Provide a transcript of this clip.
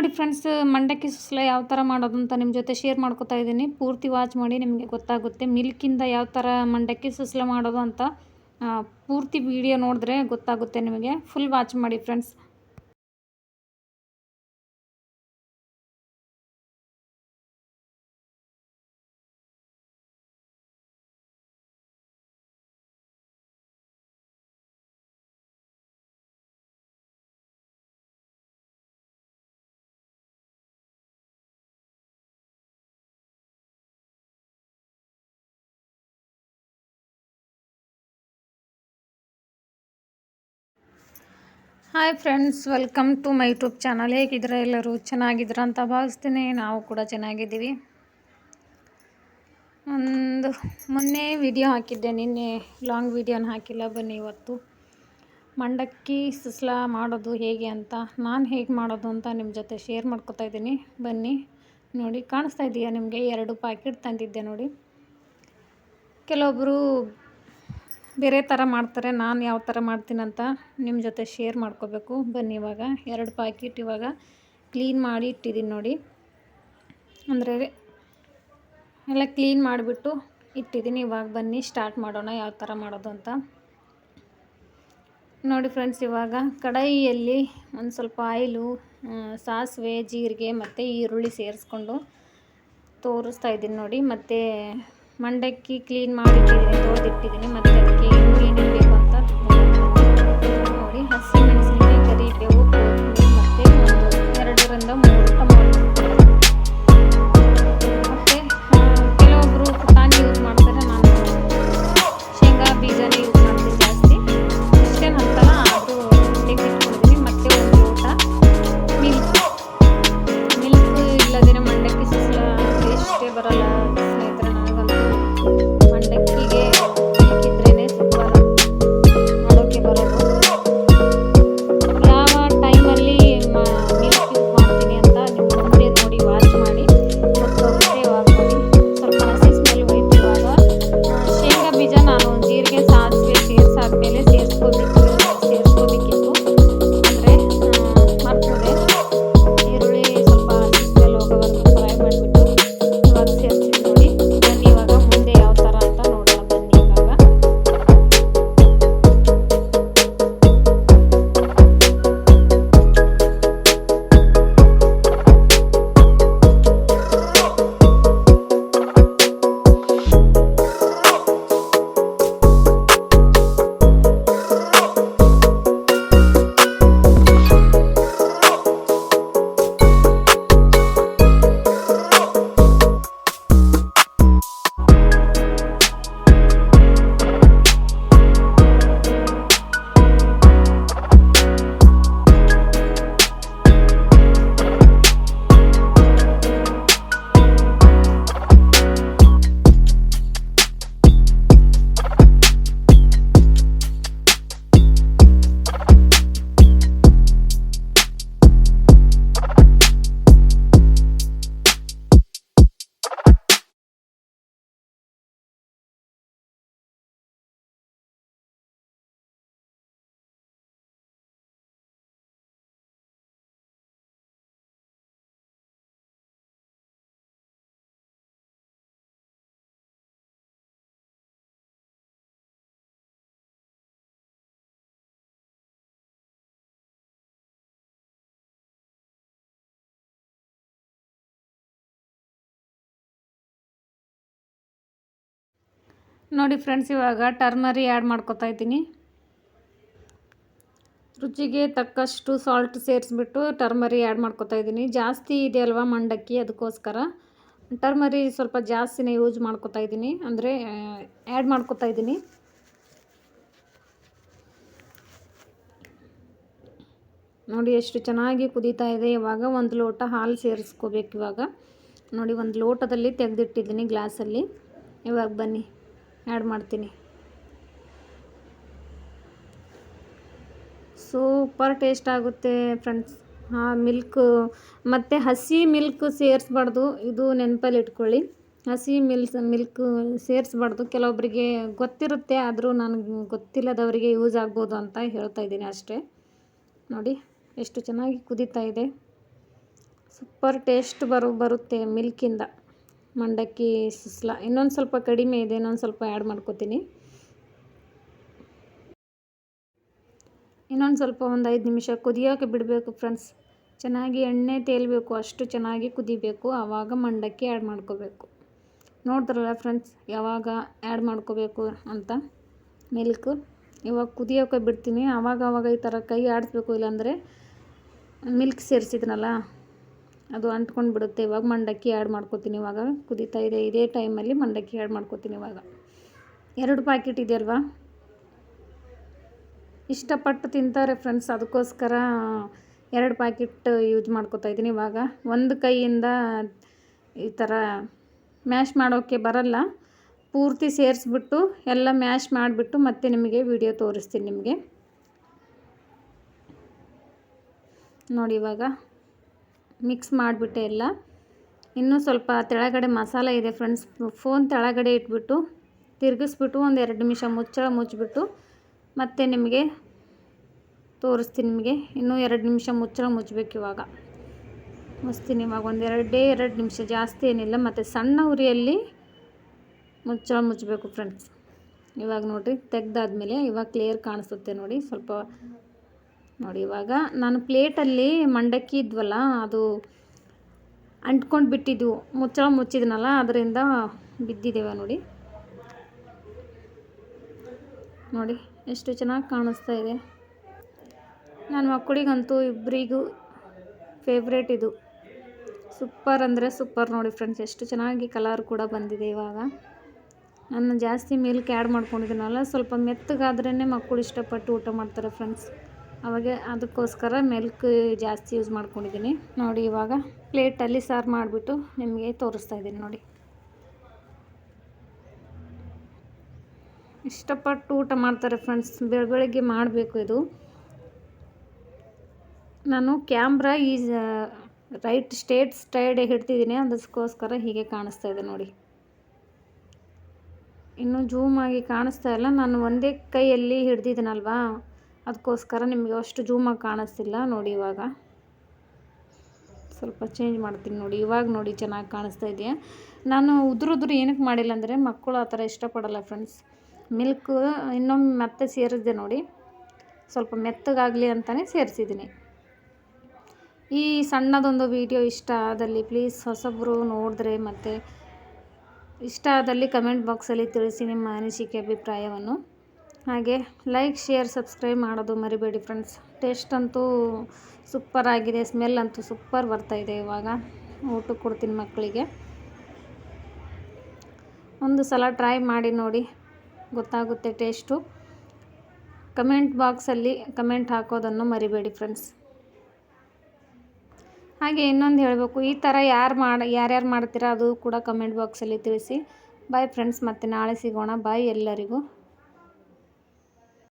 ನೋಡಿ ಫ್ರೆಂಡ್ಸ್ ಮಂಡಕ್ಕಿ ಸುಸ್ಲ ಯಾವ ಥರ ಮಾಡೋದು ಅಂತ ನಿಮ್ಮ ಜೊತೆ ಶೇರ್ ಮಾಡ್ಕೊತಾ ಇದ್ದೀನಿ. ಪೂರ್ತಿ ವಾಚ್ ಮಾಡಿ ನಿಮಗೆ ಗೊತ್ತಾಗುತ್ತೆ ಮಿಲ್ಕಿಂದ ಯಾವ ಥರ ಮಂಡಕ್ಕಿ ಸುಸ್ಲ ಮಾಡೋದು ಅಂತ ಪೂರ್ತಿ ವಿಡಿಯೋ ನೋಡಿದ್ರೆ ಗೊತ್ತಾಗುತ್ತೆ ನಿಮಗೆ. ಫುಲ್ ವಾಚ್ ಮಾಡಿ friends hi friends welcome to my YouTube channel ಹೇಗಿದ್ದೀರಾ ಎಲ್ಲರೂ? ಚೆನ್ನಾಗಿದ್ರ ಅಂತ ಭಾವಿಸ್ತೀನಿ. ನಾವು ಕೂಡ ಚೆನ್ನಾಗಿದ್ದೀವಿ. ಒಂದು, ಮೊನ್ನೆ ವಿಡಿಯೋ ಹಾಕಿದ್ದೆ. ನಿನ್ನೆ ಲಾಂಗ್ ವಿಡಿಯೋನ ಹಾಕಿಲ್ಲ. ಬನ್ನಿ ಇವತ್ತು. ಮಂಡಕ್ಕಿ ಸುಸ್ಲಾ ಮಾಡೋದು ಹೇಗೆ ಅಂತ, ನಾನು ಹೇಗೆ ಮಾಡೋದು ಅಂತ ನಿಮ್ಮ ಜೊತೆ ಶೇರ್ ಮಾಡ್ಕೊತಾ ಇದ್ದೀನಿ. ಬನ್ನಿ, ನೋಡಿ, ಕಾಣಿಸ್ತಾ ಇದೆಯಾ ನಿಮಗೆ? ಎರಡು ಪ್ಯಾಕೆಟ್ ತಂದಿದ್ದೆ ನೋಡಿ. ಕೆಲವೊಬ್ಬರು ಬೇರೆ ಥರ ಮಾಡ್ತಾರೆ, ನಾನು ಯಾವ ಥರ ಮಾಡ್ತೀನಂತ ನಿಮ್ಮ ಜೊತೆ ಶೇರ್ ಮಾಡ್ಕೋಬೇಕು. ಬನ್ನಿ ಇವಾಗ. ಎರಡು ಪ್ಯಾಕೆಟ್ ಇವಾಗ ಕ್ಲೀನ್ ಮಾಡಿ ಇಟ್ಟಿದ್ದೀನಿ ನೋಡಿ. ಅಂದರೆ ಎಲ್ಲ ಕ್ಲೀನ್ ಮಾಡಿಬಿಟ್ಟು ಇಟ್ಟಿದ್ದೀನಿ ಇವಾಗ ಬನ್ನಿ ಸ್ಟಾರ್ಟ್ ಮಾಡೋಣ ಯಾವ ಥರ ಮಾಡೋದು ಅಂತ. ನೋಡಿ ಫ್ರೆಂಡ್ಸ್ ಇವಾಗ ಕಡಾಯಿಯಲ್ಲಿ ಒಂದು ಸ್ವಲ್ಪ ಆಯಿಲು ಸಾಸಿವೆ, ಜೀರಿಗೆ ಮತ್ತು ಈರುಳ್ಳಿ ಸೇರಿಸ್ಕೊಂಡು ತೋರಿಸ್ತಾ ಇದ್ದೀನಿ ನೋಡಿ. ಮತ್ತು ಮಂಡಕ್ಕಿ ಕ್ಲೀನ್ ಮಾಡಿಟ್ಟಿದ್ದೀನಿ ತೊಳೆದಿಟ್ಟಿದ್ದೀನಿ ಮತ್ತು ಅದಕ್ಕೆ ಏನೇನು ಬೇಕು ನೋಡಿ ಫ್ರೆಂಡ್ಸ್ ಇವಾಗ ಟರ್ಮರಿ ಆ್ಯಡ್ ಮಾಡ್ಕೊತಾ ಇದ್ದೀನಿ. ರುಚಿಗೆ ತಕ್ಕಷ್ಟು ಸಾಲ್ಟ್ ಸೇರಿಸ್ಬಿಟ್ಟು ಟರ್ಮರಿ ಆ್ಯಡ್ ಮಾಡ್ಕೊತಾ ಇದ್ದೀನಿ. ಜಾಸ್ತಿ ಇದೆ ಅಲ್ವಾ ಮಂಡಕ್ಕಿ ಅದಕ್ಕೋಸ್ಕರ? ಟರ್ಮರಿ ಸ್ವಲ್ಪ ಜಾಸ್ತಿನೇ ಯೂಸ್ ಮಾಡ್ಕೊತಾ ಇದ್ದೀನಿ. ಅಂದರೆ ಆ್ಯಡ್ ಮಾಡ್ಕೊತಾ ಇದ್ದೀನಿ. ನೋಡಿ ಎಷ್ಟು ಚೆನ್ನಾಗಿ ಕುದೀತಾ ಇದೆ. ಇವಾಗ ಒಂದು ಲೋಟ ಹಾಲು ಸೇರಿಸ್ಕೋಬೇಕು ಇವಾಗ. ನೋಡಿ, ಒಂದು ಲೋಟದಲ್ಲಿ ತೆಗೆದಿಟ್ಟಿದ್ದೀನಿ ಗ್ಲಾಸಲ್ಲಿ ಇವಾಗ ಬನ್ನಿ. ಆ್ಯಡ್ ಮಾಡ್ತೀನಿ. ಸೂಪರ್ ಟೇಸ್ಟ್ ಆಗುತ್ತೆ ಫ್ರೆಂಡ್ಸ್. ಹಾಂ, ಮಿಲ್ಕ್ ಮತ್ತು ಹಸಿ ಮಿಲ್ಕ್ ಸೇರಿಸ್ಬಾರ್ದು. ಇದು ನೆನಪಲ್ಲಿ ಇಟ್ಕೊಳ್ಳಿ. ಹಸಿ ಮಿಲ್ಸ್, ಮಿಲ್ಕ್ ಸೇರಿಸ್ಬಾರ್ದು. ಕೆಲವೊಬ್ಬರಿಗೆ ಗೊತ್ತಿರುತ್ತೆ, ಆದರೂ ನನಗೆ ಗೊತ್ತಿಲ್ಲದವರಿಗೆ ಯೂಸ್ ಆಗ್ಬೋದು ಅಂತ ಹೇಳ್ತಾ ಇದ್ದೀನಿ ಅಷ್ಟೇ. ನೋಡಿ, ಎಷ್ಟು ಚೆನ್ನಾಗಿ ಕುದೀತಾ ಇದೆ. ಸೂಪರ್ ಟೇಸ್ಟ್ ಬರು, ಬರುತ್ತೆ ಮಿಲ್ಕಿಂದ. ಮಂಡಕ್ಕಿ ಸುಸ್ಲ, ಇನ್ನೊಂದು ಸ್ವಲ್ಪ ಕಡಿಮೆ ಇದೆ, ಇನ್ನೊಂದು ಸ್ವಲ್ಪ ಆ್ಯಡ್ ಮಾಡ್ಕೋತೀನಿ. ಇನ್ನೊಂದು ಸ್ವಲ್ಪ ಒಂದು ಐದು ನಿಮಿಷ ಕುದಿಯೋಕೆ ಬಿಡಬೇಕು ಫ್ರೆಂಡ್ಸ್ ಚೆನ್ನಾಗಿ ಎಣ್ಣೆ ತೇಲಬೇಕು, ಅಷ್ಟು ಚೆನ್ನಾಗಿ ಕುದಿಬೇಕು ಆವಾಗ ಮಂಡಕ್ಕಿ ಆ್ಯಡ್ ಮಾಡ್ಕೋಬೇಕು. ನೋಡ್ತಾರಲ್ಲ ಫ್ರೆಂಡ್ಸ್ ಯಾವಾಗ ಆ್ಯಡ್ ಮಾಡ್ಕೋಬೇಕು ಅಂತ? ಮಿಲ್ಕ್ ಇವಾಗ ಕುದಿಯೋಕೆ ಬಿಡ್ತೀನಿ ಆವಾಗ ಆವಾಗ ಈ ಥರ ಕೈ ಆಡಿಸ್ಬೇಕು, ಇಲ್ಲಾಂದರೆ ಮಿಲ್ಕ್ ಸೇರಿಸಿದ್ನಲ್ಲ? ಅದು ಅಂಟ್ಕೊಂಡು ಬಿಡುತ್ತೆ. ಇವಾಗ ಮಂಡಕ್ಕಿ ಆ್ಯಡ್ ಮಾಡ್ಕೋತೀನಿ. ಇವಾಗ ಕುದೀತಾ ಇದೆ. ಇದೇ ಟೈಮಲ್ಲಿ ಮಂಡಕ್ಕಿ ಆ್ಯಡ್ ಮಾಡ್ಕೋತೀನಿ ಇವಾಗ. ಎರಡು ಪ್ಯಾಕೆಟ್ ಇದೆಯಲ್ವಾ ಇಷ್ಟಪಟ್ಟು ತಿಂತಾರೆ ಫ್ರೆಂಡ್ಸ್ ಅದಕ್ಕೋಸ್ಕರ ಎರಡು ಪ್ಯಾಕೆಟ್ ಯೂಸ್ ಮಾಡ್ಕೋತಾ ಇದ್ದೀನಿ ಇವಾಗ. ಒಂದು ಕೈಯಿಂದ ಈ ಥರ ಮ್ಯಾಶ್ ಮಾಡೋಕ್ಕೆ ಬರಲ್ಲ. ಪೂರ್ತಿ ಸೇರಿಸ್ಬಿಟ್ಟು ಎಲ್ಲ ಮ್ಯಾಶ್ ಮಾಡಿಬಿಟ್ಟು ಮತ್ತೆ ನಿಮಗೆ ವಿಡಿಯೋ ತೋರಿಸ್ತೀನಿ ನಿಮಗೆ. ನೋಡಿ ಇವಾಗ. ಮಿಕ್ಸ್ ಮಾಡಿಬಿಟ್ಟೆ ಎಲ್ಲ. ಇನ್ನೂ ಸ್ವಲ್ಪ ತೆಳಗಡೆ ಮಸಾಲೆ ಇದೆ ಫ್ರೆಂಡ್ಸ್. ಫೋನ್ ತೆಳಗಡೆ ಇಟ್ಬಿಟ್ಟು ತಿರುಗಿಸ್ಬಿಟ್ಟು ಒಂದು ಎರಡು ನಿಮಿಷ ಮುಚ್ಚಳ ಮುಚ್ಚಿಬಿಟ್ಟು ಮತ್ತೆ ನಿಮಗೆ ತೋರಿಸ್ತೀನಿ ನಿಮಗೆ. ಇನ್ನೂ ಎರಡು ನಿಮಿಷ ಮುಚ್ಚಳ ಮುಚ್ಚಬೇಕು ಇವಾಗ. ಮುಚ್ತೀನಿ ಇವಾಗ ಒಂದು ಎರಡೇ ಎರಡು ನಿಮಿಷ. ಜಾಸ್ತಿ ಏನಿಲ್ಲ. ಮತ್ತು ಸಣ್ಣ ಉರಿಯಲ್ಲಿ ಮುಚ್ಚಳ ಮುಚ್ಚಬೇಕು ಫ್ರೆಂಡ್ಸ್. ಇವಾಗ ನೋಡಿರಿ ತೆಗ್ದಾದ್ಮೇಲೆ ಇವಾಗ ಕ್ಲಿಯರ್ ಕಾಣಿಸುತ್ತೆ ನೋಡಿ. ಸ್ವಲ್ಪ ನೋಡಿ, ಇವಾಗ ನಾನು ಪ್ಲೇಟಲ್ಲಿ ಮಂಡಕ್ಕಿ ಇದ್ವಲ್ಲ, ಅದು ಅಂಟ್ಕೊಂಡು ಬಿಟ್ಟಿದ್ವು ಮುಚ್ಚಳ ಮುಚ್ಚಿದ್ನಲ್ಲ, ಅದರಿಂದ ಬಿದ್ದಿದ್ದೇವೆ ನೋಡಿ. ನೋಡಿ, ಎಷ್ಟು ಚೆನ್ನಾಗಿ ಕಾಣಿಸ್ತಾ ಇದೆ. ನನ್ನ ಮಕ್ಕಳಿಗಂತೂ ಇಬ್ಬರಿಗೂ ಫೇವ್ರೇಟ್ ಇದು. ಸೂಪರ್ ಅಂದರೆ ಸೂಪರ್ ನೋಡಿ ಫ್ರೆಂಡ್ಸ್ ಎಷ್ಟು ಚೆನ್ನಾಗಿ ಕಲರ್ ಕೂಡ ಬಂದಿದೆ ಇವಾಗ. ನಾನು ಜಾಸ್ತಿ ಮಿಲ್ಕ್ ಆ್ಯಡ್ ಮಾಡ್ಕೊಂಡಿದ್ದೀನಲ್ಲ, ಸ್ವಲ್ಪ ಮೆತ್ತಗಾದ್ರೇ ಮಕ್ಕಳು ಇಷ್ಟಪಟ್ಟು ಊಟ ಮಾಡ್ತಾರೆ ಫ್ರೆಂಡ್ಸ್ ಅವಾಗ ಅದಕ್ಕೋಸ್ಕರ ಮಿಲ್ಕ್ ಜಾಸ್ತಿ ಯೂಸ್ ಮಾಡ್ಕೊಂಡಿದ್ದೀನಿ. ನೋಡಿ ಇವಾಗ ಪ್ಲೇಟಲ್ಲಿ ಸಾರು ಮಾಡಿಬಿಟ್ಟು ನಿಮಗೆ ತೋರಿಸ್ತಾ ಇದ್ದೀನಿ ನೋಡಿ. ಇಷ್ಟಪಟ್ಟು ಊಟ ಮಾಡ್ತಾರೆ ಫ್ರೆಂಡ್ಸ್ ಬೆಳ ಬೆಳಗ್ಗೆ ಮಾಡಬೇಕು ಇದು. ನಾನು ಕ್ಯಾಮ್ರಾ ಈ ರೈಟ್ ಸ್ಟೇಟ್ ಸ್ಟೈಡ್ ಹಿಡ್ತಿದ್ದೀನಿ ಅದಕ್ಕೋಸ್ಕರ ಹೀಗೆ ಕಾಣಿಸ್ತಾ ಇದೆ ನೋಡಿ. ಇನ್ನೂ ಜೂಮ್ ಆಗಿ ಕಾಣಿಸ್ತಾ ಇಲ್ಲ. ನಾನು ಒಂದೇ ಕೈಯಲ್ಲಿ ಹಿಡ್ದಿದ್ದೀನಲ್ವಾ? ಅದಕ್ಕೋಸ್ಕರ ನಿಮಗೆ ಅಷ್ಟು ಜೂಮಾಗಿ ಕಾಣಿಸ್ತಿಲ್ಲ ನೋಡಿ ಇವಾಗ. ಸ್ವಲ್ಪ ಚೇಂಜ್ ಮಾಡ್ತೀನಿ ನೋಡಿ, ಇವಾಗ ನೋಡಿ ಚೆನ್ನಾಗಿ ಕಾಣಿಸ್ತಾ ಇದೆಯಾ? ನಾನು ಉದುರು ಉದುರು ಏನಕ್ಕೆ ಮಾಡಿಲ್ಲ ಅಂದರೆ ಮಕ್ಕಳು ಆ ಥರ ಇಷ್ಟಪಡಲ್ಲ ಫ್ರೆಂಡ್ಸ್. ಮಿಲ್ಕ್ ಇನ್ನೊಮ್ಮೆ ಮತ್ತೆ ಸೇರಿಸಿದೆ ನೋಡಿ. ಸ್ವಲ್ಪ ಮೆತ್ತಗಾಗಲಿ ಅಂತಲೇ ಸೇರಿಸಿದ್ದೀನಿ. ಈ ಸಣ್ಣದೊಂದು ವಿಡಿಯೋ ಇಷ್ಟ ಆದಲ್ಲಿ ಪ್ಲೀಸ್ ಹೊಸಬ್ರು ನೋಡಿದ್ರೆ ಮತ್ತು ಇಷ್ಟ ಆದಲ್ಲಿ ಕಮೆಂಟ್ ಬಾಕ್ಸಲ್ಲಿ ತಿಳಿಸಿ ನಿಮ್ಮ ಅನಿಸಿಕೆ, ಅಭಿಪ್ರಾಯವನ್ನು. ಹಾಗೆ ಲೈಕ್ ಶೇರ್ ಸಬ್ಸ್ಕ್ರೈಬ್ ಮಾಡೋದು ಮರಿಬೇಡಿ ಫ್ರೆಂಡ್ಸ್ ಟೇಸ್ಟ್ ಅಂತೂ ಸೂಪರ್ ಆಗಿದೆ ಸ್ಮೆಲ್ ಅಂತೂ ಸೂಪರ್ ಬರ್ತಾಯಿದೆ ಇವಾಗ. ಊಟಕ್ಕೆ ಕೊಡ್ತೀನಿ ಮಕ್ಕಳಿಗೆ. ಒಂದು ಸಲ ಟ್ರೈ ಮಾಡಿ ನೋಡಿ, ಗೊತ್ತಾಗುತ್ತೆ ಟೇಸ್ಟು ಕಮೆಂಟ್ ಬಾಕ್ಸಲ್ಲಿ ಕಮೆಂಟ್ ಹಾಕೋದನ್ನು ಮರಿಬೇಡಿ ಫ್ರೆಂಡ್ಸ್ ಹಾಗೆ ಇನ್ನೊಂದು ಹೇಳಬೇಕು, ಈ ಥರ ಯಾರು ಮಾಡಿ, ಯಾರ್ಯಾರು ಮಾಡ್ತೀರಾ ಅದು ಕೂಡ ಕಮೆಂಟ್ ಬಾಕ್ಸಲ್ಲಿ ತಿಳಿಸಿ. ಬಾಯ್ ಫ್ರೆಂಡ್ಸ್ ಮತ್ತೆ ನಾಳೆ ಸಿಗೋಣ. ಬಾಯ್ ಎಲ್ಲರಿಗೂ.